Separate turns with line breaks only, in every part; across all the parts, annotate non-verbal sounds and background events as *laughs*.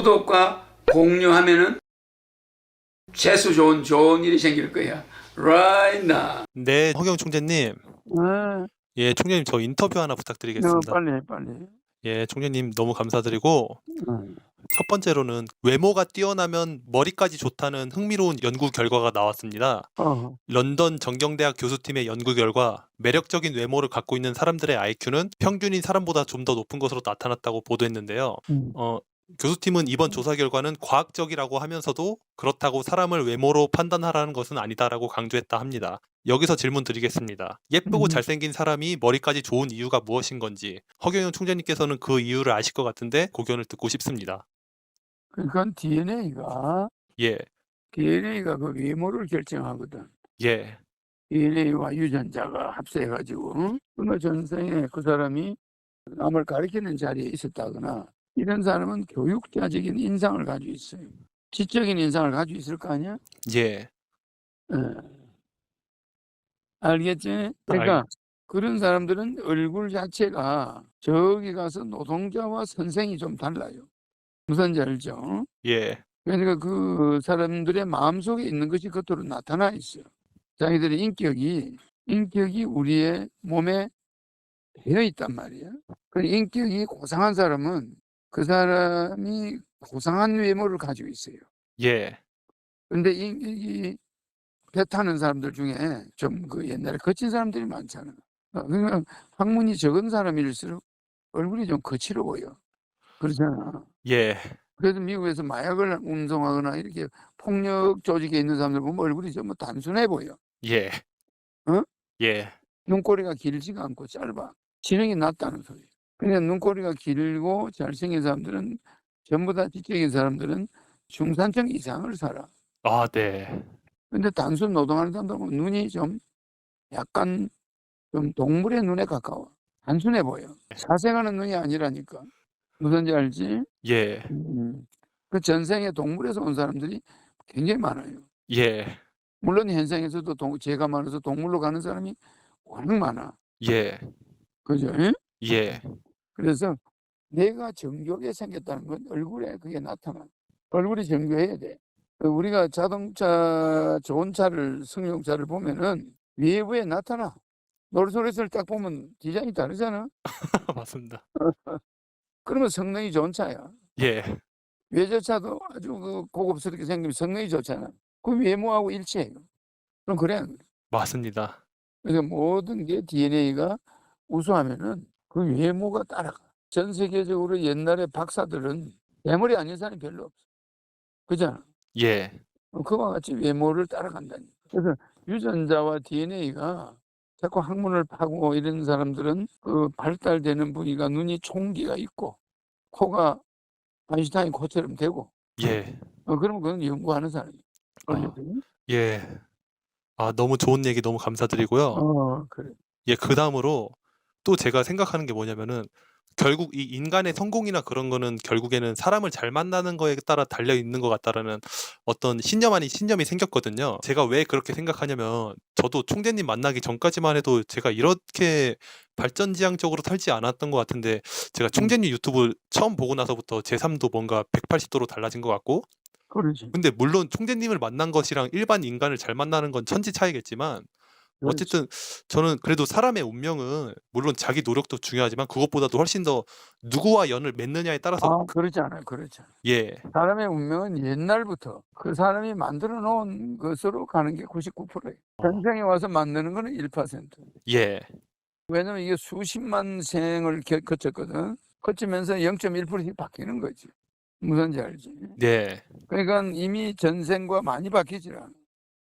구독과 공유하면은 재수 좋은 좋은 일이 생길 거야. Right now.
네, 허경 총재님.
아,
예, 총재님 저 인터뷰 하나
너
부탁드리겠습니다.
빨리 해, 빨리.
예, 총재님 너무 감사드리고
응.
첫 번째로는 외모가 뛰어나면 머리까지 좋다는 흥미로운 연구 결과가 나왔습니다.
어,
런던 정경대학 교수팀의 연구 결과 매력적인 외모를 갖고 있는 사람들의 IQ는 평균인 사람보다 좀 더 높은 것으로 나타났다고 보도했는데요.
음.
어, 교수팀은 이번 조사 결과는 과학적이라고 하면서도 그렇다고 사람을 외모로 판단하라는 것은 아니다라고 강조했다 합니다. 여기서 질문 드리겠습니다. 예쁘고
음.
잘생긴 사람이 머리까지 좋은 이유가 무엇인 건지 허경영 총재님께서는 그 이유를 아실 것 같은데 고견을 듣고 싶습니다.
그러니까 DNA가
예,
DNA가 그 외모를 결정하거든.
예,
DNA와 유전자가 합세해가지고 응? 어느 전생에 그 사람이 남을 가리키는 자리에 있었다거나 이런 사람은 교육자적인 인상을 가지고 있어요. 지적인 인상을 가지고 있을 거 아니야?
예,
예. 알겠지? 그러니까 그런 사람들은 얼굴 자체가 저기 가서 노동자와 선생이 좀 달라요. 무슨 지 알죠?
예,
그러니까 그 사람들의 마음속에 있는 것이 겉으로 나타나 있어요. 자기들의 인격이 인격이 우리의 몸에 배어 있단 말이야. 그 인격이 고상한 사람은 그 사람이 고상한 외모를 가지고 있어요.
예,
근데 인격이 배 타는 사람들 중에 좀 그 옛날에 거친 사람들이 많잖아. 어, 그러니까 학문이 적은 사람일수록 얼굴이 좀 거칠어 보여. 그렇잖아.
예,
그래서 미국에서 마약을 운송하거나 이렇게 폭력 조직에 있는 사람들 보면 얼굴이 좀 단순해 보여.
예,
어?
예,
눈꼬리가 길지가 않고 짧아. 지능이 낮다는 소리. 그냥 눈꼬리가 길고 잘생긴 사람들은 전부 다 지적인 사람들은 중산층 이상을 살아.
아, 네,
근데 단순 노동하는 사람들은 눈이 좀 약간 좀 동물의 눈에 가까워. 단순해 보여. 사생하는 눈이 아니라니까. 무슨지 알지?
예,
음. 그 전생에 동물에서 온 사람들이 굉장히 많아요.
예,
물론 현생에서도 동, 죄가 많아서 동물로 가는 사람이 워낙 많아.
예,
그죠? 예?
예,
그래서 내가 정교하게 생겼다는 건 얼굴에 그게 나타나. 얼굴이 정교해야 돼. 그 우리가 자동차 좋은 차를 승용차를 보면은 외부에 나타나. 노르소리스를 딱 보면 디자인이 다르잖아. *laughs*
맞습니다. *laughs*
그러면 성능이 좋은 차야.
예,
외제차도 아주 그 고급스럽게 생기면 성능이 좋잖아. 그 외모하고 일치해요. 그럼 그래?
맞습니다.
그래서 모든 게 DNA가 우수하면은 그 외모가 따라가. 전 세계적으로 옛날에 박사들은 대머리 아닌 사람이 별로 없어. 그잖아.
예,
어, 그와 같이 외모를 따라간다니. 그래서 유전자와 DNA가 자꾸 학문을 파고 이런 사람들은 그 발달되는 부위가 눈이 총기가 있고 코가 아인슈타인 코처럼 되고
예,
어, 그러면 그건 연구하는 사람이에요.
아. 예. 아, 너무 좋은 얘기 너무 감사드리고요.
어, 그래.
예, 그 다음으로 또 제가 생각하는 게 뭐냐면은 결국 이 인간의 성공이나 그런 거는 결국에는 사람을 잘 만나는 거에 따라 달려 있는 것 같다라는 어떤 신념 아닌 신념이 생겼거든요. 제가 왜 그렇게 생각하냐면 저도 총재님 만나기 전까지만 해도 제가 이렇게 발전지향적으로 살지 않았던 것 같은데 제가 총재님 유튜브 처음 보고 나서부터 제 삶도 뭔가 180도로 달라진 것 같고
그러지.
근데 물론 총재님을 만난 것이랑 일반 인간을 잘 만나는 건 천지 차이겠지만 어쨌든 저는 그래도 사람의 운명은 물론 자기 노력도 중요하지만 그것보다도 훨씬 더 누구와 연을 맺느냐에 따라서
아, 그렇지 않아요. 그렇지 않아요.
예,
사람의 운명은 옛날부터 그 사람이 만들어 놓은 것으로 가는 게 99%예요. 전생에 와서 만드는 거는 1%.
예,
왜냐면 이게 수십만 생을 겨- 거쳤거든. 거치면서 0.1%씩 바뀌는 거지. 무슨 지 알지?
네,
그러니까 이미 전생과 많이 바뀌질 않아.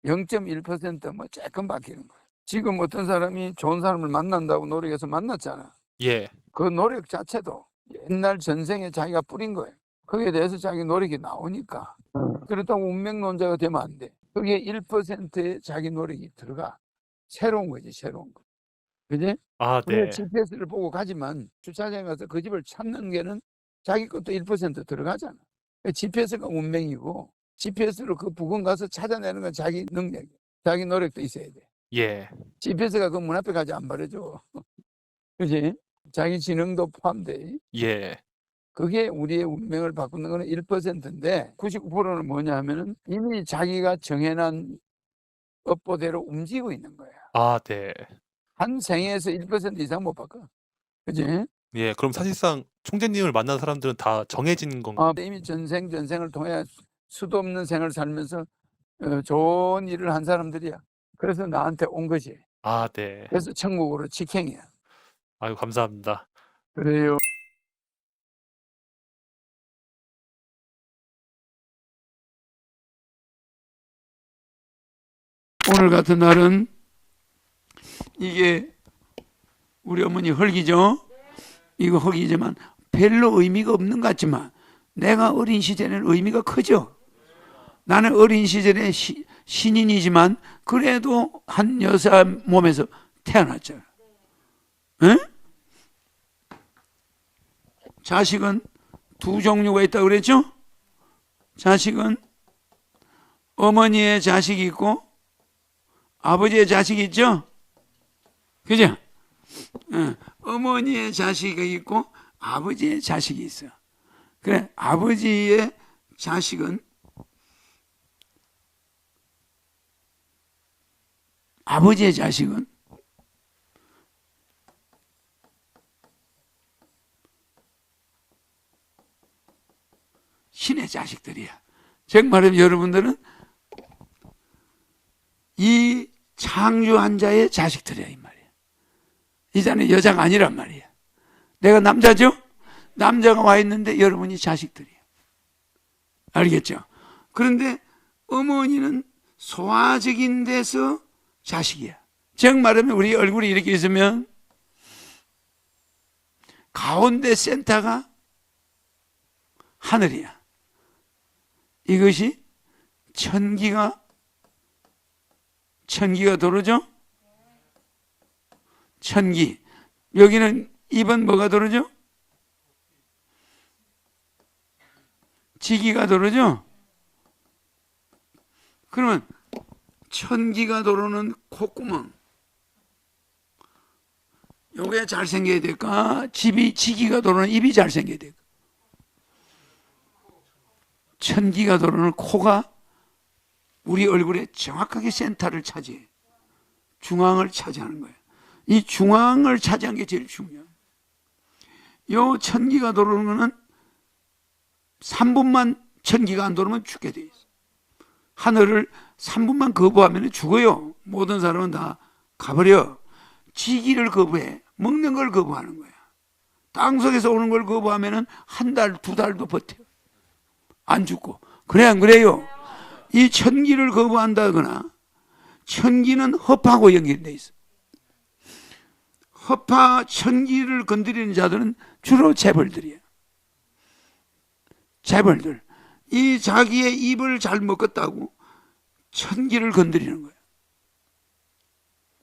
0.1%뭐 조금 바뀌는 거야. 지금 어떤 사람이 좋은 사람을 만난다고 노력해서 만났잖아.
예,
그 노력 자체도 옛날 전생에 자기가 뿌린 거예요. 거기에 대해서 자기 노력이 나오니까. 그렇다고 운명론자가 되면 안 돼. 거기에 1%의 자기 노력이 들어가. 새로운 거지, 새로운 거. 그지?
아, 네,
GPS를 보고 가지만 주차장에 가서 그 집을 찾는 게는 자기 것도 1% 들어가잖아. GPS가 운명이고 GPS로 그 부근 가서 찾아내는 건 자기 능력이야. 자기 노력도 있어야 돼.
예,
GPS가 그 문 앞에 가지 안 버려줘. *laughs* 그지? 자기 지능도 포함돼.
예,
그게 우리의 운명을 바꾸는 거는 1%인데 99%는 뭐냐 하면은 이미 자기가 정해놓은 업보대로 움직이고 있는 거야.
아, 네.
한 생에서 1% 이상 못 바꿔. 그지?
예, 그럼 사실상 총재님을 만난 사람들은 다 정해진 건가요?
아, 이미 전생 전생을 통해 수도 없는 생을 살면서 어, 좋은 일을 한 사람들이야. 그래서 나한테 온 거지.
아, 네.
그래서 천국으로 직행이야.
아유, 감사합니다.
그래요. 오늘 같은 날은 이게 우리 어머니 흙이죠. 이거 흙이지만 별로 의미가 없는 것 같지만 내가 어린 시절에는 의미가 크죠. 나는 어린 시절에 시- 신인이지만 그래도 한 여자 몸에서 태어났잖아. 응? 자식은 두 종류가 있다고 그랬죠? 자식은 어머니의 자식이 있고 아버지의 자식이 있죠? 그죠? 어, 어머니의 자식이 있고 아버지의 자식이 있어. 그래, 아버지의 자식은 아버지의 자식은 신의 자식들이야. 즉 말하면 여러분들은 이 창조한 자의 자식들이야 이 말이야. 이 자는 여자가 아니란 말이야. 내가 남자죠? 남자가 와 있는데 여러분이 자식들이야. 알겠죠? 그런데 어머니는 소화적인 데서 자식이야. 즉 말하면 우리 얼굴이 이렇게 있으면 가운데 센터가 하늘이야. 이것이 천기가 천기가 도르죠? 천기. 여기는 입은 뭐가 도르죠? 지기가 도르죠? 그러면 천기가 도르는 콧구멍. 요게 잘생겨야 될까? 집이 지기가 도르는 입이 잘생겨야 될까? 천기가 도르는 코가 우리 얼굴에 정확하게 센터를 차지해. 중앙을 차지하는 거예요. 이 중앙을 차지한 게 제일 중요해요. 요 천기가 도르는 거는 3분만 천기가 안 도르면 죽게 돼 있어. 하늘을 3분만 거부하면 죽어요. 모든 사람은 다 가버려. 지기를 거부해. 먹는 걸 거부하는 거야. 땅 속에서 오는 걸 거부하면 한 달, 두 달도 버텨. 안 죽고. 그래, 안 그래요? 이 천기를 거부한다거나 천기는 허파하고 연결돼 있어. 허파 천기를 건드리는 자들은 주로 재벌들이야. 재벌들. 이 자기의 입을 잘 먹었다고 천기를 건드리는 거야.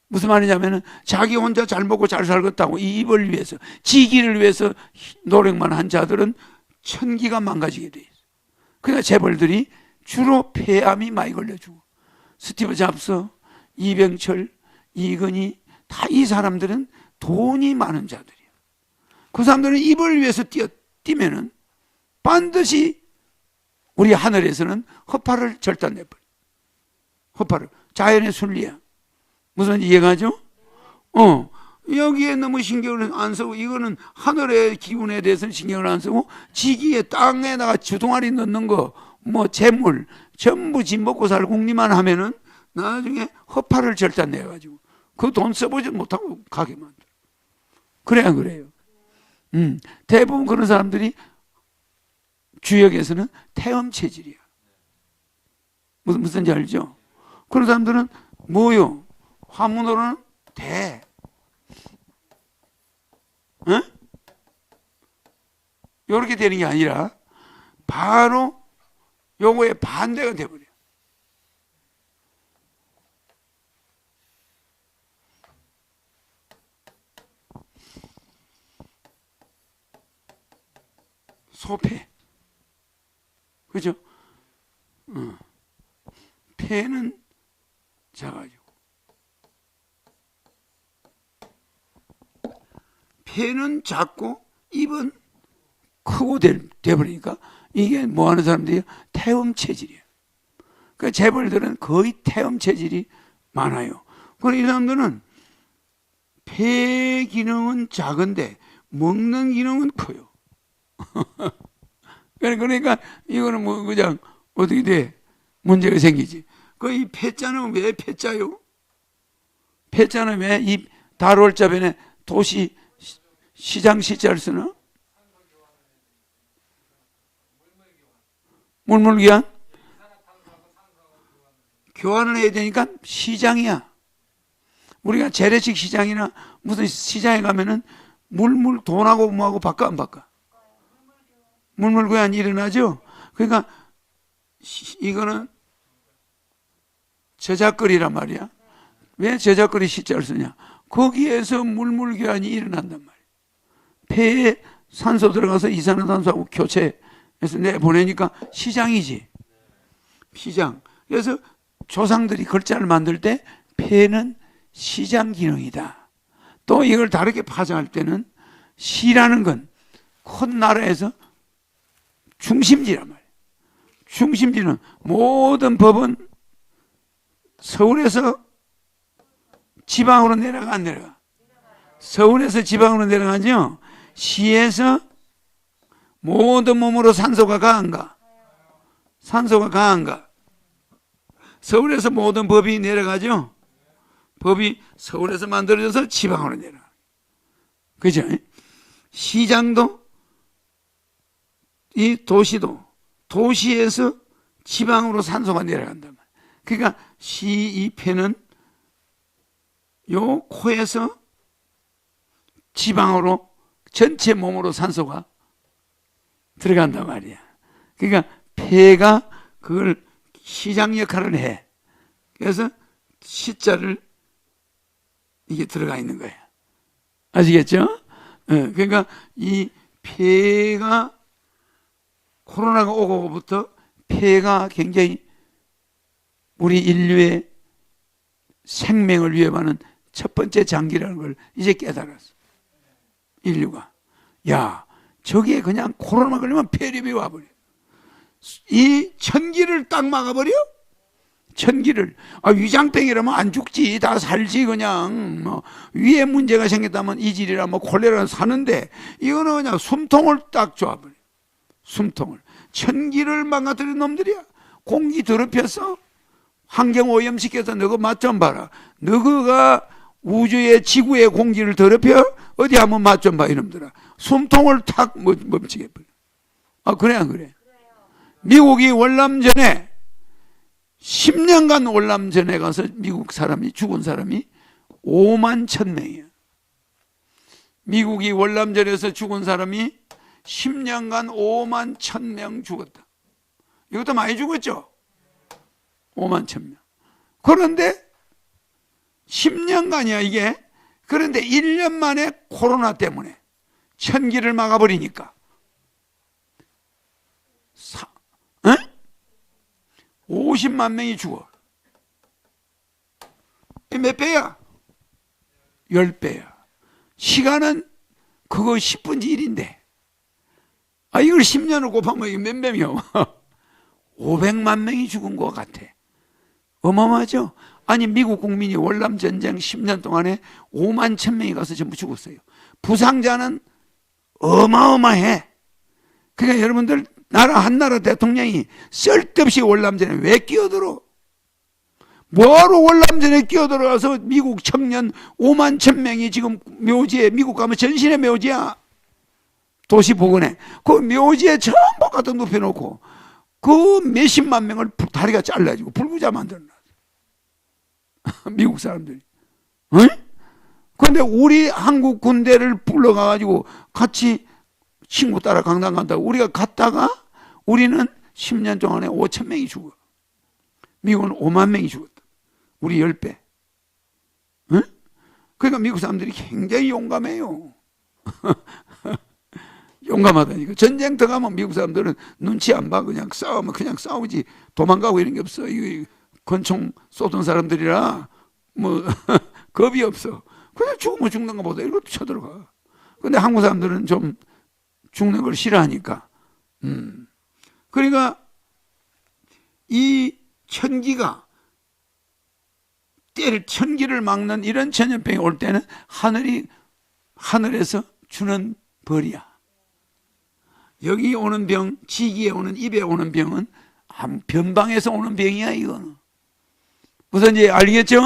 무슨 말이냐면은 자기 혼자 잘 먹고 잘 살겠다고 이 입을 위해서 지기를 위해서 노력만 한 자들은 천기가 망가지게 돼 있어. 그러니까 재벌들이 주로 폐암이 많이 걸려주고 스티브 잡스, 이병철, 이근희 다 이 사람들은 돈이 많은 자들이야. 그 사람들은 입을 위해서 뛰어 뛰면은 반드시 우리 하늘에서는 허파를 절단내버려. 허파를 자연의 순리야. 무슨 이해가죠? 어 여기에 너무 신경을 안 쓰고 이거는 하늘의 기운에 대해서는 신경을 안 쓰고 지기에 땅에다가 주둥아리 넣는 거 뭐 재물 전부 집 먹고 살 궁리만 하면은 나중에 허파를 절단 내 가지고 그 돈 써보지 못하고 가게 만들어. 그래 안 그래요? 음 대부분 그런 사람들이 주역에서는 태음 체질이야. 무슨 무슨지 알죠? 그런 사람들은 뭐요? 화문으로는 대. 응? 요렇게 되는 게 아니라 바로 요거의 반대가 돼버려. 소패. 그죠? 어. 폐는 작아지고. 폐는 작고 입은 크고 돼, 돼버리니까 이게 뭐 하는 사람들이 태음 체질이에요. 그 재벌들은 거의 태음 체질이 많아요. 그리고 이 사람들은 폐 기능은 작은데 먹는 기능은 커요. *laughs* 그러니까 이거는 뭐 그냥 어떻게 돼 문제가 생기지. 그이 폐자는 왜 폐자요? 폐자는 왜이 달월자변에 도시 시- 시장 시자를 쓰나? 물물교환? 교환을 해야 되니까 시장이야. 우리가 재래식 시장이나 무슨 시장에 가면은 물물 돈하고 뭐하고 바꿔 안 바꿔? 물물 교환이 일어나죠. 그러니까 시- 이거는 제작거리란 말이야. 왜 제작거리 시자를 쓰냐? 거기에서 물물 교환이 일어난단 말이야. 폐에 산소 들어가서 이산화탄소하고 교체해서 내 보내니까 시장이지. 시장. 그래서 조상들이 글자를 만들 때 폐는 시장 기능이다. 또 이걸 다르게 파장할 때는 시라는 건 큰 나라에서 중심지란 말이에요. 중심지는 모든 법은 서울에서 지방으로 내려가 안 내려가? 서울에서 지방으로 내려가죠. 시에서 모든 몸으로 산소가 가안가? 산소가 가안가? 서울에서 모든 법이 내려가죠. 법이 서울에서 만들어져서 지방으로 내려가. 그죠? 시장도 이 도시도 도시에서 지방으로 산소가 내려간단 말이에요. 그러니까 시이패는 요 코에서 지방으로 전체 몸으로 산소가 들어간단 말이야. 그러니까 폐가 그걸 시장 역할을 해. 그래서 시자를 이게 들어가 있는 거야. 아시겠죠? 예, 그러니까 이 폐가 코로나가 오고부터 폐가 굉장히 우리 인류의 생명을 위협하는 첫 번째 장기라는 걸 이제 깨달았어. 인류가. 야, 저기에 그냥 코로나 걸리면 폐렴이 와버려. 이 천기를 딱 막아버려? 천기를. 아, 위장병이라면 안 죽지. 다 살지, 그냥. 뭐, 위에 문제가 생겼다면 이질이라 뭐 콜레라 사는데, 이거는 그냥 숨통을 딱 줘버려. 숨통을. 천기를 망가뜨린 놈들이야. 공기 더럽혔어? 환경 오염시켜서 너가 맛좀 봐라. 너가 우주의 지구의 공기를 더럽혀? 어디 한번 맛 좀 봐, 이놈들아. 숨통을 탁 멈- 멈추게 버려. 아, 그래, 안 그래? 미국이 월남전에 10년간 월남전에 가서 미국 사람이 죽은 사람이 5만 천 명이야. 미국이 월남전에서 죽은 사람이 10년간 5만 천명 죽었다. 이것도 많이 죽었죠? 5만 천 명. 그런데 10년간이야 이게. 그런데 1년 만에 코로나 때문에 천기를 막아버리니까 사, 에? 50만 명이 죽어. 이몇 배야? 10배야. 시간은 그거 10분지 1인데. 아, 이걸 10년을 곱하면 이게 몇 명이요? 500만 *laughs* 명이 죽은 것 같아. 어마어마하죠? 아니, 미국 국민이 월남 전쟁 10년 동안에 5만 천 명이 가서 전부 죽었어요. 부상자는 어마어마해. 그러니까 여러분들, 나라, 한 나라 대통령이 쓸데없이 월남전에 왜 끼어들어? 뭐하러 월남전에 끼어들어가서 미국 청년 5만 천 명이 지금 묘지에, 미국 가면 전신의 묘지야. 도시 부근에. 그 묘지에 전부 갖다 눕혀놓고, 그 몇십만 명을 불- 다리가 잘라지고 불구자 만들어놨어. *laughs* 미국 사람들이. 응? 근데 우리 한국 군대를 불러가가지고 같이 친구 따라 강당 간다고 우리가 갔다가 우리는 10년 동안에 5천 명이 죽어. 미국은 5만 명이 죽었다. 우리 10배. 응? 그러니까 미국 사람들이 굉장히 용감해요. *laughs* 용감하다니까. 전쟁터 가면 미국 사람들은 눈치 안 봐. 그냥 싸우면 그냥 싸우지. 도망가고 이런 게 없어. 이거 권총 쏘던 사람들이라 뭐 *laughs* 겁이 없어. 그냥 죽으면 죽는 것보다 이것도 쳐들어가. 근데 한국 사람들은 좀 죽는 걸 싫어하니까. 음. 그러니까 이 천기가 때를 천기를 막는 이런 전염병이 올 때는 하늘이 하늘에서 주는 벌이야. 여기 오는 병, 지기에 오는 입에 오는 병은 한 변방에서 오는 병이야 이거는. 무슨 이제 알겠죠?